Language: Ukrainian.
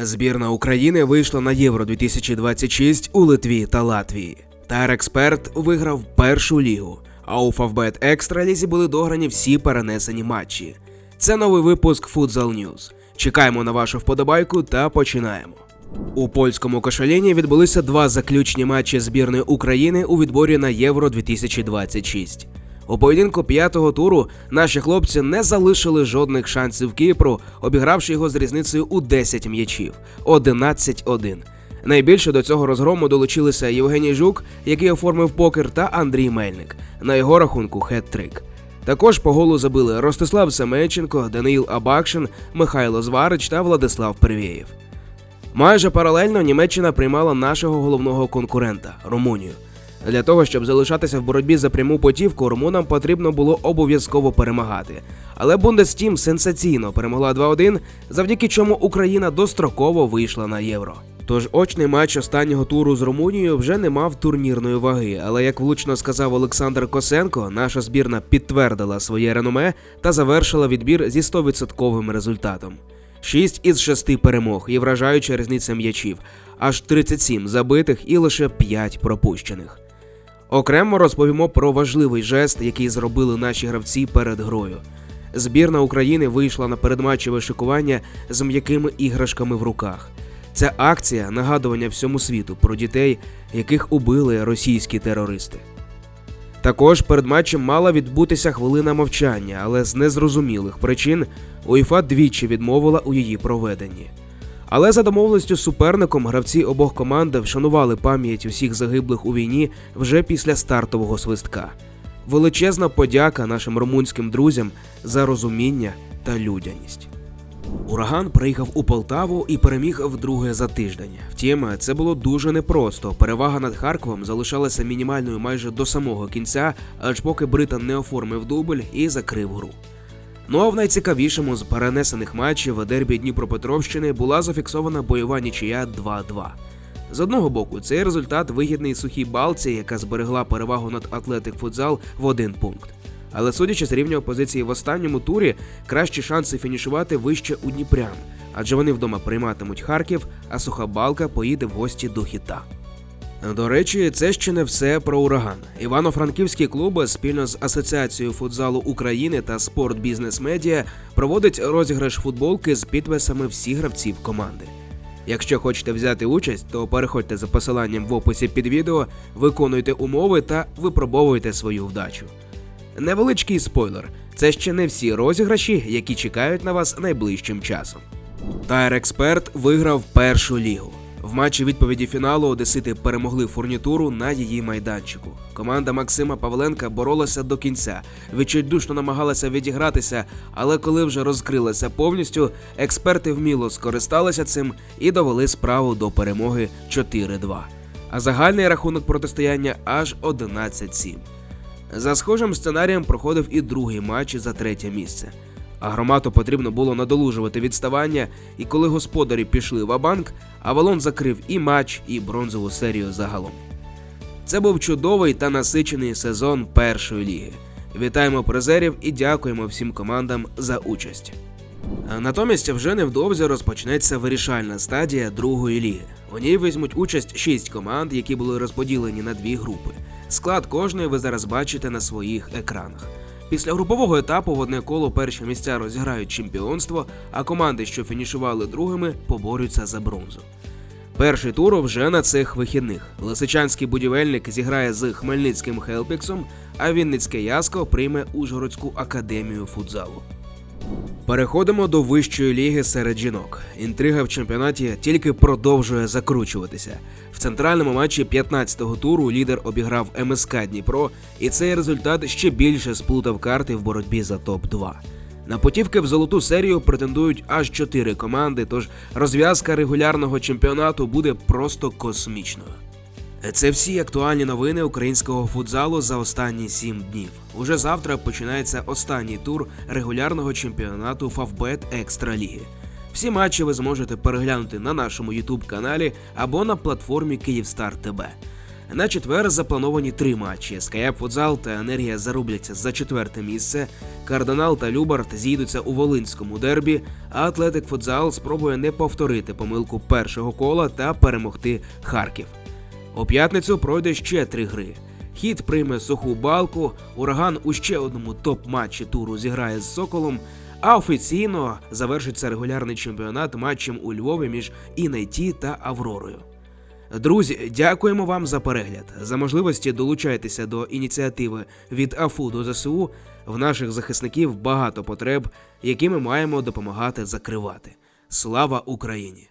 Збірна України вийшла на Євро 2026 у Литві та Латвії. Тар Експерт виграв першу лігу, а у Фавбет Екстра лізі були дограні всі перенесені матчі. Це новий випуск Futsal News. Чекаємо на вашу вподобайку та починаємо. У польському кошеліні відбулися два заключні матчі збірної України у відборі на Євро 2026. У поєдинку п'ятого туру наші хлопці не залишили жодних шансів Кіпру, обігравши його з різницею у 10 м'ячів 11-1. Найбільше до цього розгрому долучилися Євгеній Жук, який оформив покер, та Андрій Мельник. На його рахунку хет-трик. Також по голу забили Ростислав Семенченко, Даниїл Абакшин, Михайло Зварич та Владислав Первєєв. Майже паралельно Німеччина приймала нашого головного конкурента Румунію. Для того, щоб залишатися в боротьбі за пряму потівку, румунам потрібно було обов'язково перемагати. Але Бундестім сенсаційно перемогла 2-1, завдяки чому Україна достроково вийшла на євро. Тож очний матч останнього туру з Румунією вже не мав турнірної ваги, але як влучно сказав Олександр Косенко, наша збірна підтвердила своє реноме та завершила відбір зі 100% результатом. 6 із 6 перемог і вражаюча різниця м'ячів, аж 37 забитих і лише 5 пропущених. Окремо розповімо про важливий жест, який зробили наші гравці перед грою. Збірна України вийшла на передматчеве шикування з м'якими іграшками в руках. Ця акція нагадування всьому світу про дітей, яких убили російські терористи. Також перед матчем мала відбутися хвилина мовчання, але з незрозумілих причин УЄФА двічі відмовила у її проведенні. Але за домовленістю з суперником гравці обох команд вшанували пам'ять усіх загиблих у війні вже після стартового свистка. Величезна подяка нашим румунським друзям за розуміння та людяність. Ураган приїхав у Полтаву і переміг вдруге за тиждень. Втім, це було дуже непросто. Перевага над Харковом залишалася мінімальною майже до самого кінця, аж поки Британ не оформив дубль і закрив гру. Ну а в найцікавішому з перенесених матчів дербі Дніпропетровщини була зафіксована бойова нічия 2-2. З одного боку, цей результат вигідний сухій балці, яка зберегла перевагу над Атлетик Футзал в один пункт. Але судячи з рівня опозиції в останньому турі, кращі шанси фінішувати вище у Дніпрян, адже вони вдома прийматимуть Харків, а суха балка поїде в гості до хіта. До речі, це ще не все про ураган. Івано-Франківський клуб спільно з Асоціацією футзалу України та Спорт Бізнес Медіа проводить розіграш футболки з підписами всіх гравців команди. Якщо хочете взяти участь, то переходьте за посиланням в описі під відео, виконуйте умови та випробовуйте свою вдачу. Невеличкий спойлер: це ще не всі розіграші, які чекають на вас найближчим часом. Тайр Експерт виграв першу лігу. В матчі відповіді фіналу Одесити перемогли фурнітуру на її майданчику. Команда Максима Павленка боролася до кінця, відчайдушно намагалася відігратися, але коли вже розкрилася повністю, експерти вміло скористалися цим і довели справу до перемоги 4-2. А загальний рахунок протистояння аж 11-7. За схожим сценарієм проходив і другий матч за третє місце. А громаду потрібно було надолужувати відставання, і коли господарі пішли в Абанк, Авалон закрив і матч, і бронзову серію загалом. Це був чудовий та насичений сезон першої ліги. Вітаємо призерів і дякуємо всім командам за участь. Натомість вже невдовзі розпочнеться вирішальна стадія другої ліги. У ній візьмуть участь шість команд, які були розподілені на дві групи. Склад кожної ви зараз бачите на своїх екранах. Після групового етапу в одне коло перші місця розіграють чемпіонство, а команди, що фінішували другими, поборються за бронзу. Перший тур вже на цих вихідних. Лисичанський будівельник зіграє з Хмельницьким Хелпіксом, а Вінницьке Яско прийме Ужгородську академію футзалу. Переходимо до вищої ліги серед жінок. Інтрига в чемпіонаті тільки продовжує закручуватися. В центральному матчі 15-го туру лідер обіграв МСК Дніпро, і цей результат ще більше сплутав карти в боротьбі за топ-2. На потівки в золоту серію претендують аж чотири команди, тож розв'язка регулярного чемпіонату буде просто космічною. Це всі актуальні новини українського футзалу за останні сім днів. Уже завтра починається останній тур регулярного чемпіонату Фавбет Екстра Ліги. Всі матчі ви зможете переглянути на нашому youtube каналі або на платформі Київстар ТБ. На четвер заплановані три матчі. Скаяп Футзал та Енергія зарубляться за четверте місце. Кардинал та Любарт зійдуться у Волинському дербі, а Атлетик Футзал спробує не повторити помилку першого кола та перемогти Харків. У п'ятницю пройде ще три гри. Хід прийме суху балку, ураган у ще одному топ-матчі туру зіграє з Соколом, а офіційно завершиться регулярний чемпіонат матчем у Львові між Інайті та Авророю. Друзі, дякуємо вам за перегляд. За можливості долучайтеся до ініціативи від АФУ до ЗСУ. В наших захисників багато потреб, які ми маємо допомагати закривати. Слава Україні!